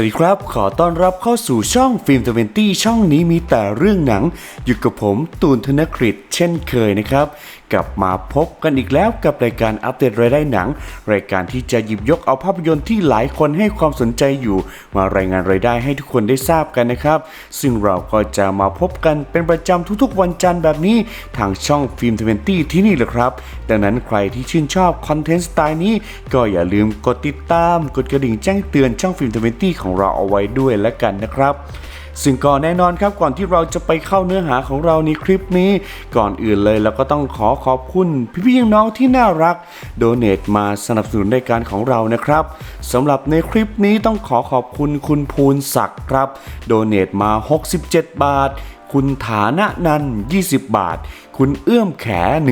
วัสดีครับ ขอต้อนรับเข้าสู่ช่องฟิล์มทเวนตี้ช่องนี้มีแต่เรื่องหนัง อยู่กับผมตูนธนกฤษเช่นเคยนะครับ กลับมาพบกันอีกแล้วกับรายการอัปเดตรายได้หนัง รายการที่จะหยิบยกเอาภาพยนตร์ที่หลายคนให้ความสนใจอยู่ มารายงานรายได้ให้ทุกคนได้ทราบกันนะครับ ซึ่งเราก็จะมาพบกันเป็นประจำทุกๆ วันจันทร์แบบนี้ทางช่องฟิล์มทเวนตี้ที่นี่แหละครับ ดังนั้นใครที่ชื่นชอบคอนเทนต์สไตล์นี้ ก็อย่าลืมกดติดตาม กดกระดิ่งแจ้งเตือนช่องฟิล์มทเวนตี้ของเราเอาไว้ด้วยแล้วกันนะครับ ซึ่งก็แน่นอนครับก่อนที่เราจะไปเข้าเนื้อหาของเราในคลิปนี้ ก่อนอื่นเลยเราก็ต้องขอขอบคุณพี่ๆน้องๆที่น่ารักโดเน a มาสนับสนุนรายการของเรานะครับสำหรับในคลิปนี้ต้องขอขอบคุณคุณภูนศักดิ์ครับโดเน a มา 67 บาท คุณฐานะนัน 20 บาท คุณเอื้อมแข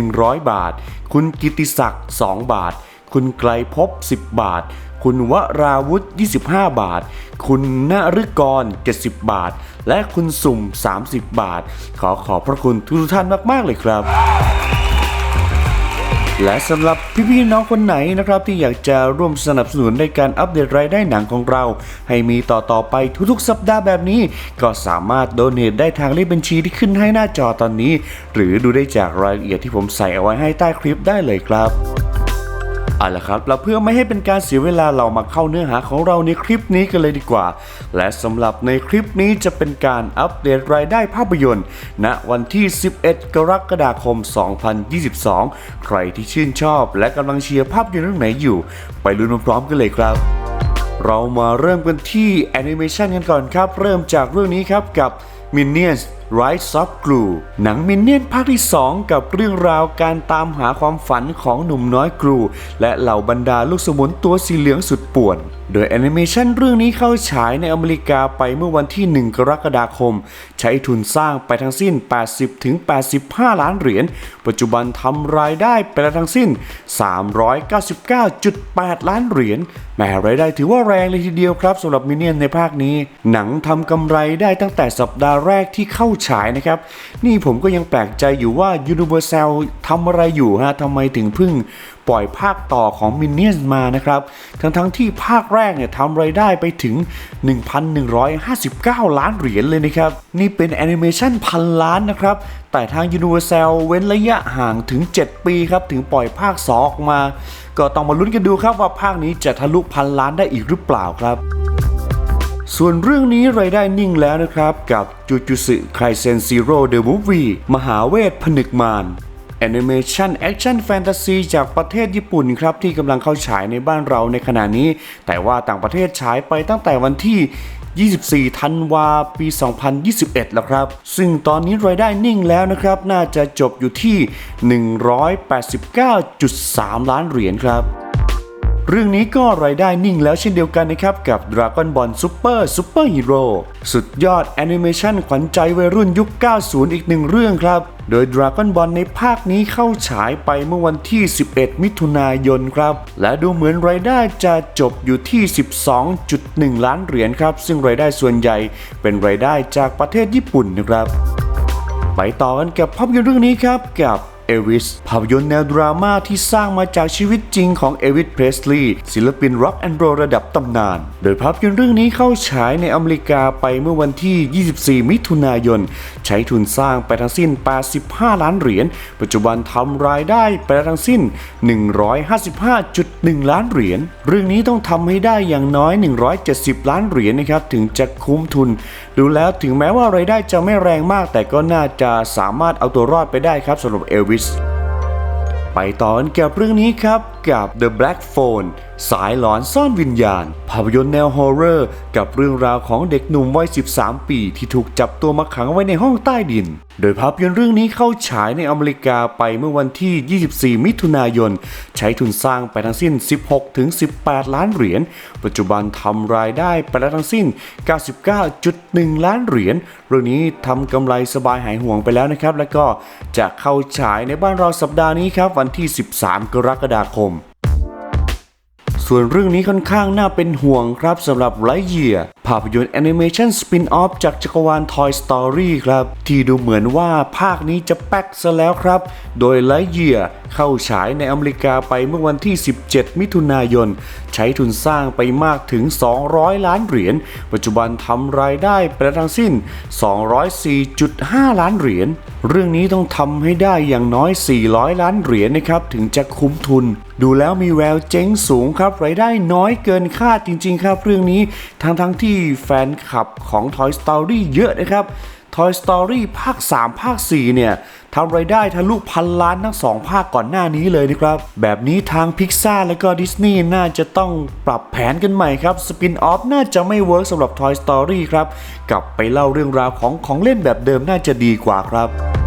100 บาท คุณกิติศักดิ์ 2 บาท คุณไกลภพ10 บาท คุณวราวุธ 25 บาท คุณนฤกร 70 บาท และคุณสุ่ม 30 บาท ขอขอบพระคุณทุกท่านมาก ๆ เลยครับ และสำหรับพี่ๆน้องคนไหนนะครับ ที่อยากจะร่วมสนับสนุนในการอัปเดตรายได้หนังของเรา ให้มีต่อต่อไปทุกๆ สัปดาห์แบบนี้ ก็สามารถโดเน a ได้ทางเลขบัญชีที่ขึ้นให้หน้าจอตอนนี้ หรือดูได้จากรายละเอียดที่ผมใส่เอาไว้ให้ใต้คลิปได้เลยครับ เอาละครับแล้วเพื่อไม่ให้เป็นการเสียเวลาเรามาเข้าเนื้อหาของเราในคลิปนี้กันเลยดีกว่า และสำหรับในคลิปนี้จะเป็นการอัปเดตรายได้ภาพยนตร์ ณวันที่ 11 กรกฎาคม 2022 ใครที่ชื่นชอบและกำลังเชียร์ภาพยนตร์เรื่องไหนอยู่ ไปลุ้นพร้อมๆกันเลยครับ เรามาเริ่มกันที่แอนิเมชันกันก่อนครับ เริ่มจากเรื่องนี้ครับกับ Minions Rise of Gru หนังมินเนี่ยนภาคที่ 2 กับเรื่องราวการตามหาความฝันของหนุ่มน้อยกรู และเหล่าบรรดาลูกสมุนตัวสีเหลืองสุดป่วน โดยแอนิเมชันเรื่องนี้เข้าฉายในอเมริกาไปเมื่อวันที่ 1 กรกฎาคม ใช้ทุนสร้างไปทั้งสิ้น 80-85 ล้านเหรียญ ปัจจุบันทำรายได้ไปแล้วทั้งสิ้น 399.8 ล้านเหรียญแหมรายได้ถือว่าแรงเลยทีเดียวครับสำหรับมินเนี่ยนในภาคนี้ หนังทำกำไรได้ตั้งแต่สัปดาห์แรกที่เข้าฉายนะครับ นี่ผมก็ยังแปลกใจอยู่ว่า Universal ทำอะไรอยู่ฮะทำไมถึงเพึ่งปล่อยภาคต่อของ Minions มานะครับ ทั้งทั้งๆที่ภาคแรกเนี่ยทำรายได้ไปถึง 1,159 ล้านเหรียญเลยนะครับ นี่เป็นแอนิเมชันพันล้านนะครับ แต่ทาง Universal เว้นระยะห่างถึง 7 ปีครับ ถึงปล่อยภาค2ออกมา ก็ต้องมาลุ้นกันดูครับว่าภาคนี้จะทะลุพันล้านได้อีกหรือเปล่าครับส่วนเรื่องนี้รายได้นิ่งแล้วนะครับ กับจูจูสึไคเซนซีโร่เดอะมูฟวี่มหาเวทผนึกมาร แอนิเมชันแอคชั่นแฟนตาซีจากประเทศญี่ปุ่นครับ ที่กำลังเข้าฉายในบ้านเราในขณะนี้ แต่ว่าต่างประเทศฉายไปตั้งแต่วันที่ 24 ธันวาปี 2021 แล้วครับ ซึ่งตอนนี้รายได้นิ่งแล้วนะครับ น่าจะจบอยู่ที่ 189.3 ล้านเหรียญครับ เรื่องนี้ก็รายได้นิ่งแล้วเช่นเดียวกันนะครับ กับ Dragon Ball Super Super Hero สุดยอดแอนิเมชันขวัญใจวัยรุ่นยุค 90 อีกหนึ่งเรื่องครับ โดย Dragon Ball ในภาคนี้เข้าฉายไปเมื่อวันที่ 11 มิถุนายนครับ และดูเหมือนรายได้จะจบอยู่ที่ 12.1 ล้านเหรียญครับ ซึ่งรายได้ส่วนใหญ่เป็นรายได้จากประเทศญี่ปุ่นนะครับ ไปต่อกันกับภาพยนตร์เรื่องนี้ครับกับ เอวิสภาพยนตร์แนวดราม่าที่สร้างมาจากชีวิตจริงของเอวิสเพรสลีย์ศิลปินร็อกแอนด์โรระดับตำนาน โดยภาพยนตร์เรื่องนี้เข้าฉายในอเมริกาไปเมื่อวันที่ 24 มิถุนายน ใช้ทุนสร้างไปทั้งสิ้น 85 ล้านเหรียญ ปัจจุบันทำรายได้ไปทั้งสิ้น 155.1 ล้านเหรียญ เรื่องนี้ต้องทำให้ได้อย่างน้อย 170 ล้านเหรียญนะครับถึงจะคุ้มทุน ดูแล้วถึงแม้ว่ารายได้จะไม่แรงมาก แต่ก็น่าจะสามารถเอาตัวรอดไปได้ครับสำหรับเอลวิสไปต่อกันกับเรื่องนี้ครับกับ The Black Phone สายหลอนซ่อนวิญญาณ ภาพยนตร์แนวฮอร์เรอร์ กับเรื่องราวของเด็กหนุ่มวัย 13 ปี ที่ถูกจับตัวมาขังไว้ในห้องใต้ดิน โดยภาพยนตร์เรื่องนี้เข้าฉายในอเมริกาไปเมื่อวันที่ 24 มิถุนายน ใช้ทุนสร้างไปทั้งสิ้น 16-18 ล้านเหรียญ ปัจจุบันทำรายได้ไปแล้วทั้งสิ้น 99.1 ล้านเหรียญ เรื่องนี้ทำกำไรสบายหายห่วงไปแล้วนะครับ แล้วก็จะเข้าฉายในบ้านเราสัปดาห์นี้ครับวันที่ 13 กรกฎาคม ส่วนเรื่องนี้ค่อนข้างน่าเป็นห่วงครับสำหรับไลเยีย ภาพยนตร์แอนิเมชันสปินออฟจากจักรวาล Toy Story ครับ ที่ดูเหมือนว่าภาคนี้จะแป๊กซะแล้วครับ โดยไลเยียเข้าฉายในอเมริกาไปเมื่อวันที่ 17 มิถุนายน ใช้ทุนสร้างไปมากถึง 200 ล้านเหรียญ ปัจจุบันทำรายได้ไปแล้วทั้งสิ้น 204.5 ล้านเหรียญ เรื่องนี้ต้องทำให้ได้อย่างน้อย 400 ล้านเหรียญนะครับ ถึงจะคุ้มทุน ดูแล้วมีแววเจ๊งสูงครับรายได้น้อยเกินคาดจริง ๆ ครับ เรื่องนี้ทางทั้งๆที่แฟนคลับของ Toy Story เยอะนะครับ Toy Story ภาค 3 ภาค 4 เนี่ยทำรายได้ทะลุพันล้านทั้งสองภาคก่อนหน้านี้เลยนะครับ แบบนี้ทางพิกซ a และก็ดิสนีย์น่าจะต้องปรับแผนกันใหม่ครับ สปินออฟน่าจะไม่เวิร์กสำหรับ Toy Story ครับ กลับไปเล่าเรื่องราวของของเล่นแบบเดิมน่าจะดีกว่าครับ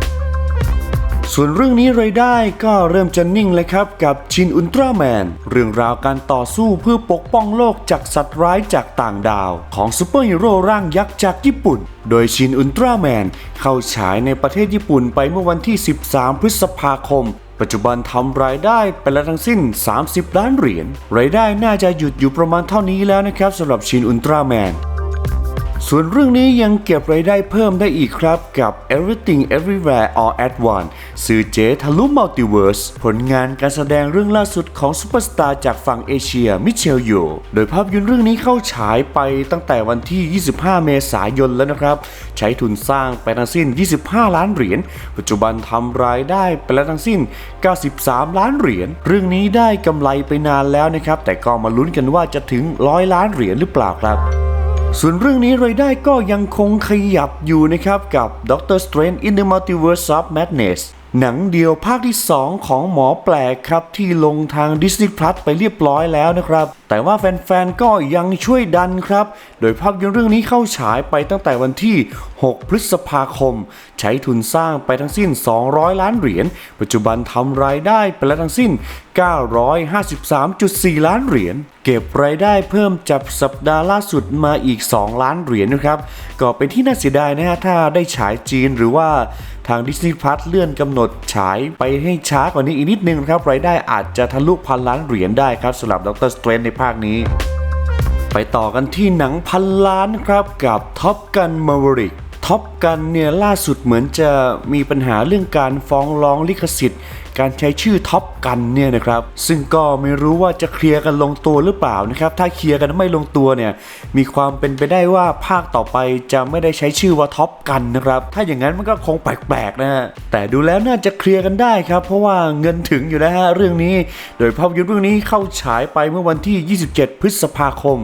ส่วนเรื่องนี้รายได้ก็เริ่มจะนิ่งเลยครับกับชินอุลตร้าแมน เรื่องราวการต่อสู้เพื่อปกป้องโลกจากสัตว์ร้ายจากต่างดาว ของซูเปอร์ฮีโร่ร่างยักษ์จากญี่ปุ่น โดยชินอุลตร้าแมนเข้าฉายในประเทศญี่ปุ่นไปเมื่อวันที่ 13 พฤษภาคมปัจจุบันทำรายได้ไปแล้วทั้งสิ้น 30 ล้านเหรียญ รายได้น่าจะหยุดอยู่ประมาณเท่านี้แล้วนะครับสำหรับชินอุลตร้าแมน ส่วนเรื่องนี้ยังเก็บรายได้เพิ่มได้อีกครับ กับ Everything Everywhere All at Once สื่อเจทะลุมัลติเวิร์สผลงานการแสดงเรื่องล่าสุดของซูเปอร์สตาร์จากฝั่งเอเชียมิเชลโยโดยภาพยนตร์เรื่องนี้เข้าฉายไปตั้งแต่วันที่ 25 เมษายนแล้วนะครับ ใช้ทุนสร้างไปทั้งสิ้น 25 ล้านเหรียญ ปัจจุบันทำรายได้ไปแล้วทั้งสิ้น 93 ล้านเหรียญ เรื่องนี้ได้กำไรไปนานแล้วนะครับ แต่ก็มาลุ้นกันว่าจะถึง 100 ล้านเหรียญหรือเปล่าครับ ส่วนเรื่องนี้รายได้ก็ยังคงขยับอยู่นะครับกับ Doctor Strange in the Multiverse of Madness หนังเดียวภาคที่ 2 ของหมอแปลกครับ ที่ลงทาง Disney Plus ไปเรียบร้อยแล้วนะครับ แต่ว่าแฟนๆ ก็ยังช่วยดันครับ โดยภาพยนตร์เรื่องนี้เข้าฉายไปตั้งแต่วันที่ 6 พฤษภาคม ใช้ทุนสร้างไปทั้งสิ้น 200 ล้านเหรียญ ปัจจุบันทำรายได้ไปแล้วทั้งสิ้น953.4 ล้านเหรียญ เก็บรายได้เพิ่มจากสัปดาห์ล่าสุดมาอีก 2 ล้านเหรียญนะครับ ก็เป็นที่น่าเสียดายนะฮะถ้าได้ฉายจีนหรือว่าทางดิสนีย์พลัสเลื่อนกำหนดฉายไปให้ช้ากว่านี้อีกนิดนึงครับรายได้อาจจะทะลุพันล้านเหรียญได้ครับสำหรับดรสเตรนในภาคนี้ไปต่อกันที่หนังพันล้านครับกับท็อปกันมาวริกท็อปกันเนี่ยล่าสุดเหมือนจะมีปัญหาเรื่องการฟ้องร้องลิขสิทธิ์ การใช้ชื่อท็อปกันเนี่ยนะครับซึ่งก็ไม่รู้ว่าจะเคลียร์กันลงตัวหรือเปล่านะครับถ้าเคลียร์กันไม่ลงตัวเนี่ยมีความเป็นไปได้ว่าภาคต่อไปจะไม่ได้ใช้ชื่อว่าท็อปกันนะครับถ้าอย่างนั้นมันก็คงแปลกๆนะฮะแต่ดูแล้วน่าจะเคลียร์กันได้ครับ เพราะว่าเงินถึงอยู่แล้วฮะเรื่องนี้ โดยภาพยนตร์เรื่องนี้เข้าฉายไปเมื่อวันที่ 27 พฤษภาคม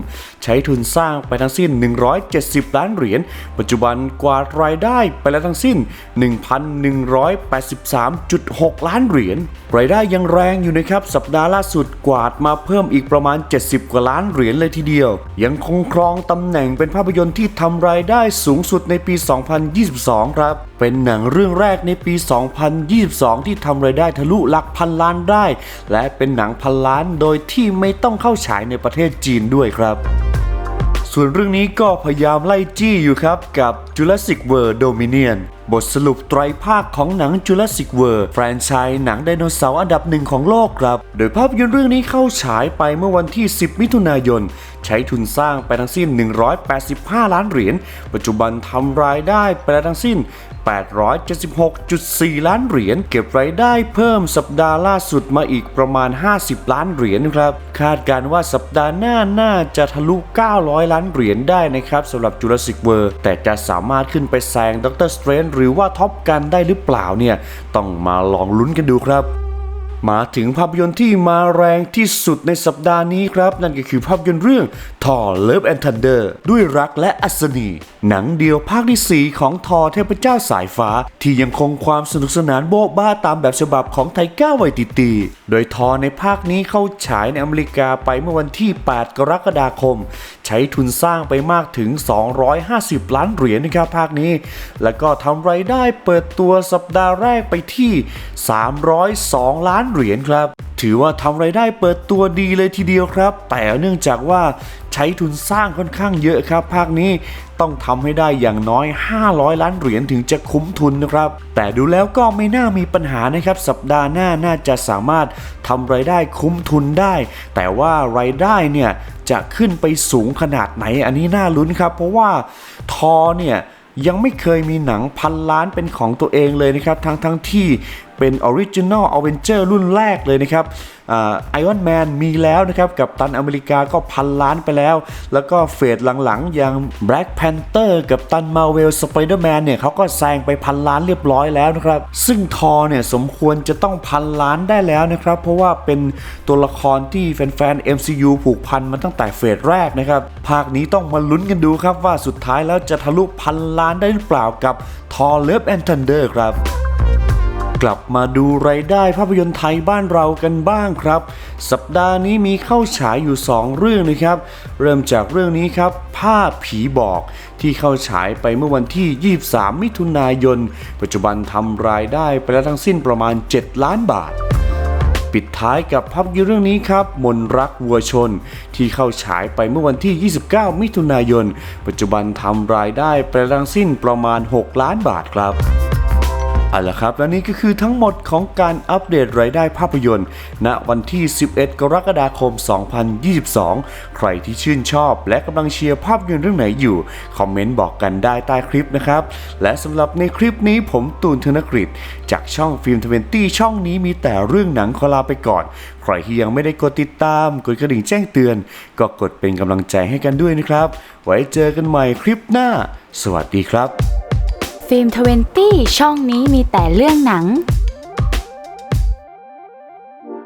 ใช้ทุนสร้างไปทั้งสิ้น 170 ล้านเหรียญ ปัจจุบันกวาดรายได้ไปแล้วทั้งสิ้น 1,183.6 ล้านเหรียญ รายได้ยังแรงอยู่นะครับ สัปดาห์ล่าสุดกวาดมาเพิ่มอีกประมาณ 70 กว่าล้านเหรียญเลยทีเดียว ยังคงครองตำแหน่งเป็นภาพยนตร์ที่ทำรายได้สูงสุดในปี 2022 ครับเป็นหนังเรื่องแรกในปี 2022 ที่ทำรายได้ทะลุหลักพันล้านได้ และเป็นหนังพันล้านโดยที่ไม่ต้องเข้าฉายในประเทศจีนด้วยครับส่วนเรื่องนี้ก็พยายามไล่จี้อยู่ครับกับ Jurassic World Dominion บทสรุปไตรภาคของหนัง Jurassic World แฟรนไชส์หนังไดโนเสาร์อันดับหนึ่งของโลกครับ โดยภาพยนตร์เรื่องนี้เข้าฉายไปเมื่อวันที่ 10 มิถุนายน ใช้ทุนสร้างไปทั้งสิ้น 185 ล้านเหรียญ ปัจจุบันทำรายได้ไปแล้วทั้งสิ้น 876.4 ล้านเหรียญ เก็บรายได้เพิ่มสัปดาห์ล่าสุดมาอีกประมาณ 50 ล้านเหรียญครับ คาดการว่าสัปดาห์หน้าน่าจะทะลุ 900 ล้านเหรียญได้นะครับสำหรับ Jurassic World แต่จะสามารถขึ้นไปแซง Doctor Strange หรือว่าท็อปกันได้หรือเปล่าเนี่ย ต้องมาลองลุ้นกันดูครับ มาถึงภาพยนตร์ที่มาแรงที่สุดในสัปดาห์นี้ครับ นั่นก็คือภาพยนตร์เรื่อง Thor Love and Thunder ด้วยรักและอัศนี หนังเดียวภาคที่ 4 ของทอเทพเจ้าสายฟ้า ที่ยังคงความสนุกสนานโบ๊ะบ้าตามแบบฉบับของไทก้าไวติตี โดยทอในภาคนี้เข้าฉายในอเมริกาไปเมื่อวันที่ 8 กรกฎาคม ใช้ทุนสร้างไปมากถึง 250 ล้านเหรียญนะครับภาคนี้ แล้วก็ทำรายได้เปิดตัวสัปดาห์แรกไปที่ 302 ล้านเหรียญครับ ถือว่าทำรายได้เปิดตัวดีเลยทีเดียวครับ แต่เนื่องจากว่าใช้ทุนสร้างค่อนข้างเยอะครับ ภาคนี้ต้องทำให้ได้อย่างน้อย 500 ล้านเหรียญถึงจะคุ้มทุนนะครับ แต่ดูแล้วก็ไม่น่ามีปัญหานะครับ สัปดาห์หน้าน่าจะสามารถทำรายได้คุ้มทุนได้ แต่ว่ารายได้เนี่ยจะขึ้นไปสูงขนาดไหนอันนี้น่าลุ้นครับ เพราะว่าทอเนี่ยยังไม่เคยมีหนังพันล้านเป็นของตัวเองเลยนะครับ ทั้งทั้งที่ เป็นออริจินอลอเวนเจอร์รุ่นแรกเลยนะครับไอออนแมนมีแล้วนะครับ กับตันอเมริกาก็พันล้านไปแล้ว แล้วก็เฟสหลังๆ อย่าง Black Panther กับตันมาเวลสไปเดอร์แมนเนี่ยเขาก็แซงไปพันล้านเรียบร้อยแล้วนะครับ ซึ่งทอเนี่ยสมควรจะต้องพันล้านได้แล้วนะครับ เพราะว่าเป็นตัวละครที่แฟนๆ MCU ผูกพันมาตั้งแต่เฟสแรกนะครับ ภาคนี้ต้องมาลุ้นกันดูครับว่าสุดท้ายแล้วจะทะลุพันล้านได้หรือเปล่ากับทอเลิฟแอนทันเดอร์ครับ กลับมาดูรายได้ภาพยนตร์ไทยบ้านเรากันบ้างครับ สัปดาห์นี้มีเข้าฉายอยู่ 2 เรื่องนะครับ เริ่มจากเรื่องนี้ครับภาผีบอกที่เข้าฉายไปเมื่อวันที่ 23 มิถุนายน ปัจจุบันทำรายได้ไปแล้วทั้งสิ้นประมาณ 7 ล้านบาท ปิดท้ายกับภาพยนตร์เรื่องนี้ครับ มนรักวัวชน ที่เข้าฉายไปเมื่อวันที่ 29 มิถุนายน ปัจจุบันทำรายได้ไปแล้วทั้งสิ้นประมาณ 6 ล้านบาทครับ เอาละครับ และนี่ก็คือทั้งหมดของการอัปเดตรายได้ภาพยนตร์ ณวันที่ 11 กรกฎาคม 2022 ใครที่ชื่นชอบและกำลังเชียร์ภาพยนตร์เรื่องไหนอยู่ คอมเมนต์บอกกันได้ใต้คลิปนะครับ และสำหรับในคลิปนี้ผมตูนธนกฤษจากช่องฟิล์มทเวนตี้ช่องนี้มีแต่เรื่องหนังขอลาไปก่อน ใครที่ยังไม่ได้กดติดตาม กดกระดิ่งแจ้งเตือน ก็กดเป็นกำลังใจให้กันด้วยนะครับ ไว้เจอกันใหม่คลิปหน้า สวัสดีครับ ฟิล์มทเวนตี้ช่องนี้มีแต่เรื่องหนัง